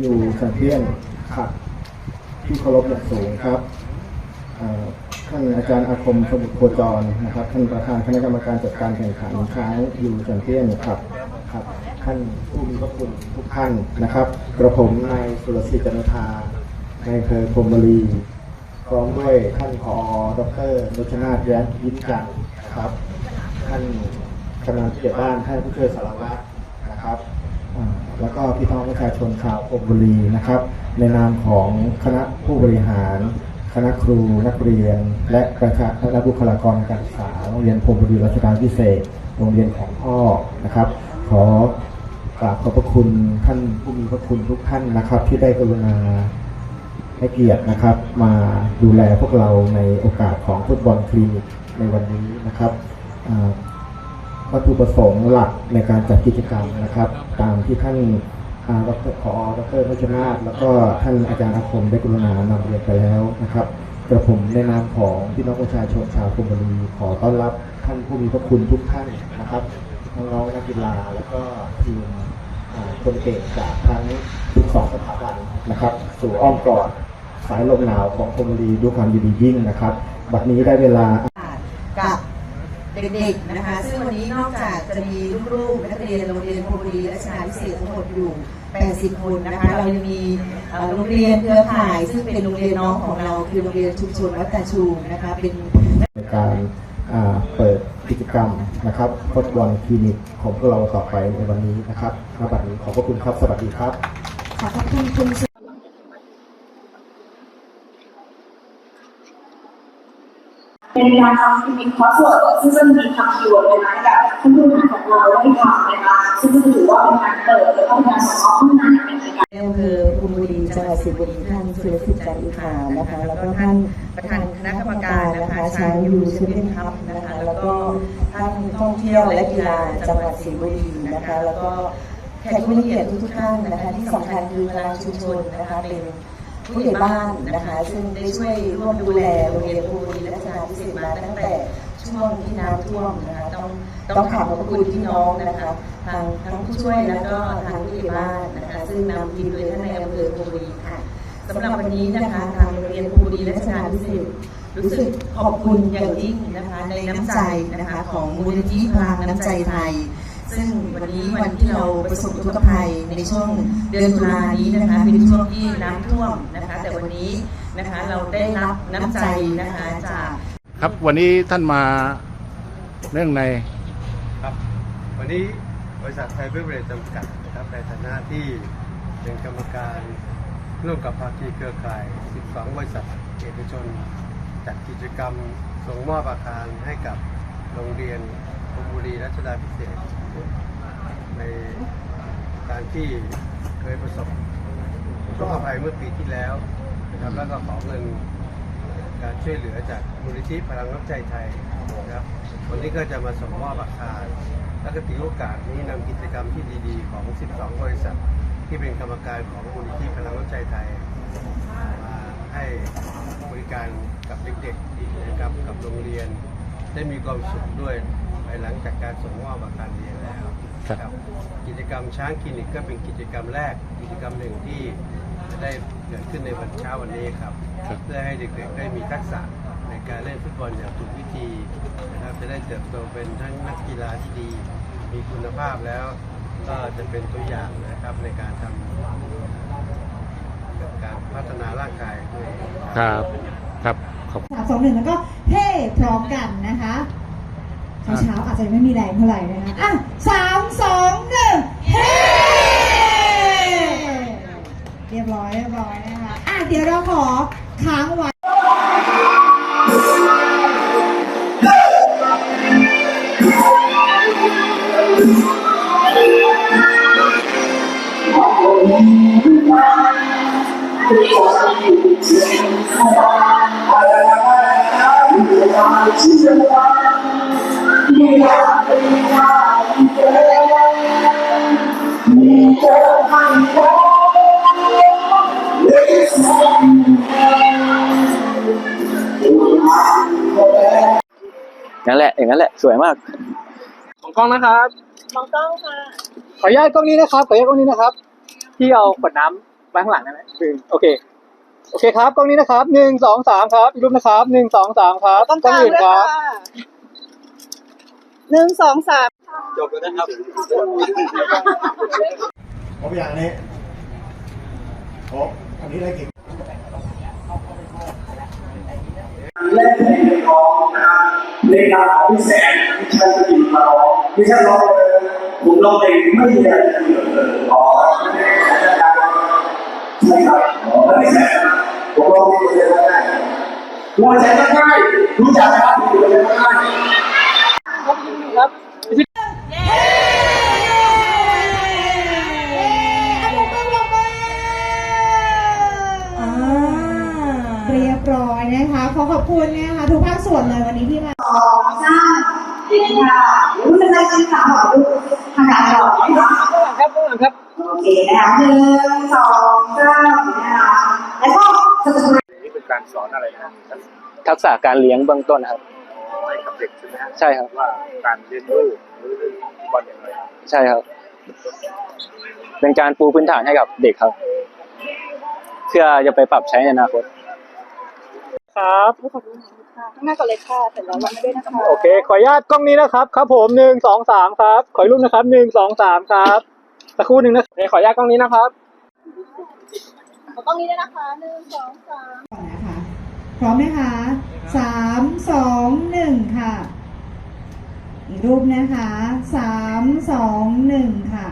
อยู่สันเทียนครับที่เคารพอย่างสูงครับท่านอาจารย์อาคมสมุทรโคจรนะครับ ท่านประธานคณะกรรมการจัดการแข่งขันช้างอยู่สันเทียนครับครับ ท่านผู้มีพระคุณทุกท่านนะครับ กระผมนายสุรศรีจันทาในเภอพรมบรีพร้อมด้วยท่านผอดรนุชนาถแย้มยิ้มจันนะครับ ท่านกำนันผู้ใหญ่บ้านท่านผู้ช่วยสารวัตรนะครับ แล้วก็พี่น้องประชาชนชาวพรมบุรีนะครับ ในนามของคณะผู้บริหาร คณะครูนักเรียน และประชาชนและบุคลากรการศึกษาโรงเรียนพรมบุรีรัชดาพิเศษ โรงเรียนของพ่อนะครับ ขอกราบขอบพระคุณท่านผู้มีพระคุณทุกท่านนะครับ ที่ได้กรุณาให้เกียรตินะครับ มาดูแลพวกเราในโอกาสของฟุตบอลคลินิกในวันนี้นะครับ วัตถุประสงค์หลักในการจัดกิจกรรมนะครับ ตามที่ท่านอ่าดรขอดรพัชนาธแล้วก็ท่านอาจารย์อาคมได้กรุณานำเรียนไปแล้วนะครับกระผมในนามของพี่น้องประชาชนชาวพรหมบุรีขอต้อนรับท่านผู้มีพระคุณทุกท่านนะครับน้องนักกีฬาแล้วก็ทีมคนเก่งจากทั้งทุกสองสถาบันนะครับ สู่อ้อมกอดสายลมหนาวของพรหมบุรีด้วยความยินดียิ่งนะครับ บัดนี้ได้เวลา เด็กๆนะคะ ซึ่งวันนี้นอกจากจะมีลูกๆนักเรียนโรงเรียนพรหมบุรีรัชนาพิเศษทั้งหมดอยู่ 80 คนนะคะ เรายังมีโรงเรียนเครือข่าย ซึ่งเป็นโรงเรียนน้องของเราคือโรงเรียนชุมชนวัดตาชูนะคะเป็นในการเปิดกิจกรรมนะครับฟุตบอลคลินิกของพวกเราต่อไปในวันนี้นะครับณบัดนี้ขอบพระคุณครับ สวัสดีครับ ขอบคุณคุณ เป็นการทำคลินิกคอร์สเวิร์ดซึ่งจะมีคำคีย์เวิร์ดเลยนะให้กับผู้บริหารของเราได้ทำนะคะซึ่งจะถือว่าเป็นการเปิดและเป็นการส่งมอบข้างในเป็นการในอำเภอภูมิบุรีจังหวัดสิงห์บุรีท่านสุรสิทธิ์จันทร์อุทานะคะ แล้วก็ท่านประธานคณะกรรมการนะคะช้างยูเชนเปี้ยนคัพนะคะ แล้วก็ท่านท่องเที่ยวและกีฬาจังหวัดสิงห์บุรีนะคะ แล้วก็แขกผู้มีเกียรติทุกท่านนะคะ ที่สำคัญคือพลังชุมชนนะคะเป็น ผู้ใหญ่บ้านนะคะ ซึ่งได้ช่วยร่วมดูแลโรงเรียนภูมิบุรีรัชนาพิเศษมาตั้งแต่ช่วงที่น้ำท่วมนะคะต้องต้องขอบพระคุณพี่น้องนะคะทางทั้งผู้ช่วยแล้วก็ทางผู้ใหญ่บ้านนะคะ ซึ่งนำทีมโดยท่านในายอำเภอภูมิค่ะสำหรับวันนี้นะคะทางโรงเรียนภูมิบุรีรัชนาพิเศษรู้สึกขอบคุณอย่างยิ่งนะคะในน้ำใจนะคะของมูลนิธิพลังน้ำใจไทย ซึ่งวันนี้วันที่เราประสบอุทกภัยในช่วงเดือนตุลานี้นะคะเป็นช่วงที่น้ำท่วมนะคะ แต่วันนี้นะคะเราได้รับน้ำใจนะคะจาก ครับวันนี้ท่านมาเรื่องในครับวันนี้บริษัทไทยเบเวอร์เรจจำกัดนะครับในฐานะที่เป็นกรรมการร่วมกับภาคีเครือข่าย 12 บริษัทเอกชน จัดกิจกรรมส่งมอบอาคารให้กับโรงเรียน พรหมบุรีรัชดาพิเศษ ในการที่เคยประสบอุทกภัยเมื่อปีที่แล้วนะครับแล้วก็ขอเงินการช่วยเหลือจากมูลนิธิพลังน้ำใจไทยนะครับวันนี้ก็จะมาส่งมอบอาคารและก็ถือโอกาสนี้นำกิจกรรมที่ดี ๆ ของ 12 บริษัท ที่เป็นกรรมการของมูลนิธิพลังน้ำใจไทยมาให้บริการกับเด็กๆนะครับกับโรงเรียน ได้มีความสุขด้วยภายหลังจากการส่งมอบอาคารเรียนแล้วนะครับ กิจกรรมช้างคลินิกก็เป็นกิจกรรมแรก กิจกรรมหนึ่งที่จะได้เกิดขึ้นในวันเช้าวันนี้ครับ เพื่อให้เด็กๆได้มีทักษะในการเล่นฟุตบอลอย่างถูกวิธีนะครับจะได้เติบโตเป็นทั้งนักกีฬาที่ดี มีคุณภาพแล้ว ก็จะเป็นตัวอย่างนะครับในการทำการพัฒนาร่างกายด้วยครับ ครับขอบสามสองหนึ่งแล้วก็ เฮ้พร้อมกันนะคะเช้าเช้าๆอาจจะไม่มีแรงเท่าไหร่นะคะอะสามสองหนึ่งเฮ้เรียบร้อยเรียบร้อยนะคะอะเดี๋ยวเราขอค้างไว้ นั่นแหละ อย่างนั้นแหละ สวยมาก ของกล้องนะครับ มองกล้องค่ะ ขออนุญาตกล้องนี้นะครับ ขออนุญาตกล้องนี้นะครับ ที่เอาขวดน้ำไปข้างหลังได้ไหมหนึ่งโอเค โอเคครับกล้องนี้นะครับหนึ่งสองสามครับอีกรูปนะครับหนึ่งสองสามครับกล้องอื่นครับ หนึ่งสองสาม จบแล้วนะครับครบอย่างนี้ครบอันนี้ได้กี่เล่นเพลงร้องนะครับในการของพี่แสนพี่ชัยสกินมาร้องไม่ใช่ร้องเลยผมร้องเองไม่มีอะไรเลย มร้องเองเลยก็ได้หัวใจก็ได้รู้จักครับหัวใจก็ได้อ่าเรียบร้อยนะคะ ขอขอบคุณนะคะทุกภาคส่วนเลยวันนี้ที่มาสองสามดีค่ะรู้จะได้กินข้าวหรือทางการหรอไหมคะครับข้างหลังครับ โอเคนะคะหนึ่งสองสาม สอนอะไรนะทักษะการเลี้ยงเบื้องต้นนะครับให้กับเด็กใช่ไหมฮะใช่ครับ ว่าการเรียนรู้หรือเรื่องบอลอย่างไรใช่ครับ เป็นการปูพื้นฐานให้กับเด็กครับ เพื่อจะไปปรับใช้ในอนาคต ครับข้างหน้าก่อนเลยค่ะเสร็จแล้วเราไม่ได้นะคะโอเค ขออนุญาตกล้องนี้นะครับ ครับผมหนึ่งสองสามครับ ขออีกรูปนะครับหนึ่งสองสามครับสักครู่หนึ่งนะโอเคขออนุญาตกล้องนี้นะครับก่อนนะคะ พร้อมไหมคะสามสองหนึ่งค่ะ อีกรูปนะคะสามสองหนึ่งค่ะ